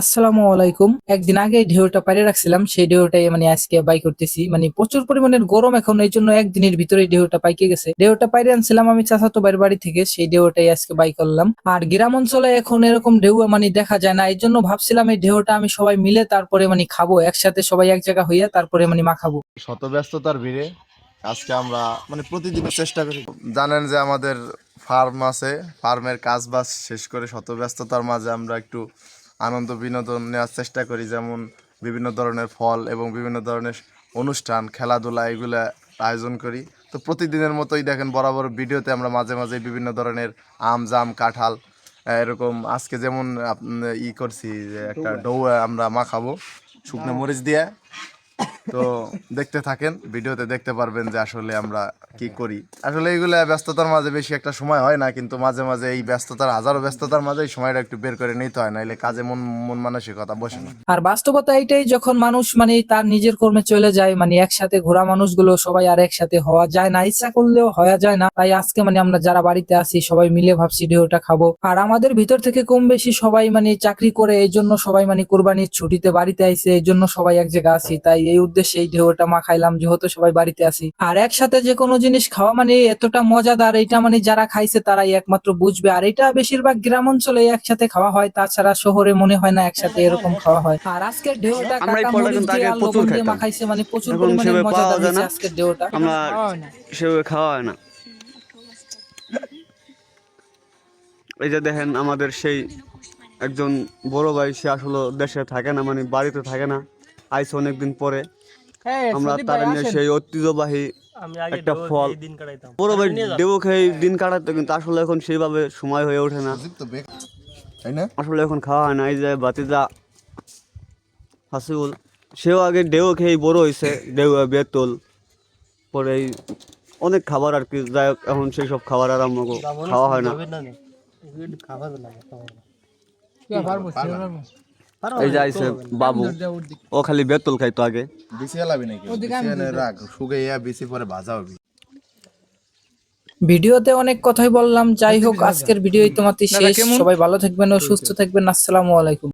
আসসালামু আলাইকুম। একদিন আগে ঢেউটা পাইরে রাখছিলাম, সেই ঢেউটাই মানে আজকে বাই করতেছি। মানে প্রচুর পরিমাণের গরম এখন, এই জন্য একদিনের ভিতরে ঢেউটা পাইকে গেছে। ঢেউটা পাইরে আনছিলাম আমি চাচাতো বাড়ির বাড়ি থেকে, সেই ঢেউটাই আজকে বাই করলাম। আর গ্রাম অঞ্চলে এখন এরকম ঢেউ মানে দেখা যায় না, এই জন্য ভাবছিলাম এই ঢেউটা আমি সবাই মিলে তারপরে মানে খাব, একসাথে সবাই এক জায়গা হইয়া তারপরে মানে মাখাবো শত ব্যস্ততার ভিড়ে আজকে আমরা মানে প্রতিদিনের চেষ্টা করি। জানেন যে আমাদের ফার্ম আছে, ফার্মের কাজ বাজ শেষ করে শত ব্যস্ততার মাঝে আমরা একটু আনন্দ বিনোদন নেওয়ার চেষ্টা করি যেমন বিভিন্ন ধরনের ফল এবং বিভিন্ন ধরনের অনুষ্ঠান খেলাধুলা এগুলো আয়োজন করি। তো প্রতিদিনের মতোই দেখেন বরাবর ভিডিওতে আমরা মাঝে মাঝে বিভিন্ন ধরনের আম জাম কাঁঠাল এরকম আজকে যেমন ই করছি যে একটা ডৌ আমরা মাখাবো শুকনো মরিচ দিয়ে। তো দেখতে থাকেন ভিডিওতে দেখতে পারবেন যে আসলে আমরা কি করি। আসলে এইগুলা ব্যস্ততার মাঝে বেশি একটা সময় হয় না কিন্তু মাঝে মাঝে এই ব্যস্ততার হাজারো ব্যস্ততার মাঝে এই সময়টা একটু বের করে নিতে হয় না এলে কাজে মন মন মানসিকতা বসে না। আর বাস্তবতা এইটাই যখন মানুষ মানে তার নিজের কর্মে চলে যায় মানে একসাথে ঘোরা মানুষগুলো সবাই আর একসাথে হওয়া যায় না ইচ্ছা করলেও হওয়া যায় না তাই আজকে মানে আমরা যারা বাড়িতে আছি সবাই মিলে ভাবছি ঢেউটা খাব। আর আমাদের ভিতর থেকে কম বেশি সবাই মানে চাকরি করে এই জন্য সবাই মানে কোরবানির ছুটিতে বাড়িতে আইছে এই জন্য সবাই এক জায়গায় আছি তাই এই উদ্দেশ্যে এই ঢেউটা মাখাইলাম যেহেতু সবাই বাড়িতে আছি। আর একসাথে যে কোনো জিনিস খাওয়া মানে এতটা মজাদার এটা মানে যারা খাইছে তারাই একমাত্র বুঝবে। আর এটা বেশিরভাগ গ্রাম অঞ্চলে একসাথে খাওয়া হয় তাছাড়া শহরে মনে হয় না একসাথে এরকম খাওয়া হয়। আর আজকের ঢেউটা কাঁচা মরিচ দিয়ে আর লবণ দিয়ে মাখাইছে মানে প্রচুর পরিমাণে মজাদার হয়েছে আজকের ঢেউটা। সেভাবে খাওয়া হয় না। এই যে দেখেন আমাদের সেই একজন বড় ভাই সে আসলে দেশে থাকে না মানে বাড়িতে থাকে না। আইসে অনেকদিন পরে। আমরা তার নিয়ে সেই ঐতিহ্যবাহী একটা ফল। বড় ভাই খেয়ে দিন কাটাতে কিন্তু আসলে এখন সেইভাবে সময় হয়ে ওঠে না। তাই না? আসলে এখন খাওয়া হয় না এই যে বাতিজা হাসিবুল সেও আগে ডেউ খেয়ে বড় হয়েছে ডেউ বেতল পরে এই অনেক খাবার আর কি যাই হোক এখন সেই সব খাবার আর আমাকে খাওয়া হয় না। এই যে না। বাবু। ও খালি বেতল খাইতো আগে। বিসি এলাবি নাকি রাখ শুকাইয়া বিসি পরে ভাজা হবে। ভিডিওতে অনেক কথাই বললাম যাই হোক আজকের ভিডিওই তোমাদের শেষ। সবাই ভালো থাকবেন ও সুস্থ থাকবেন আসসালামু আলাইকুম।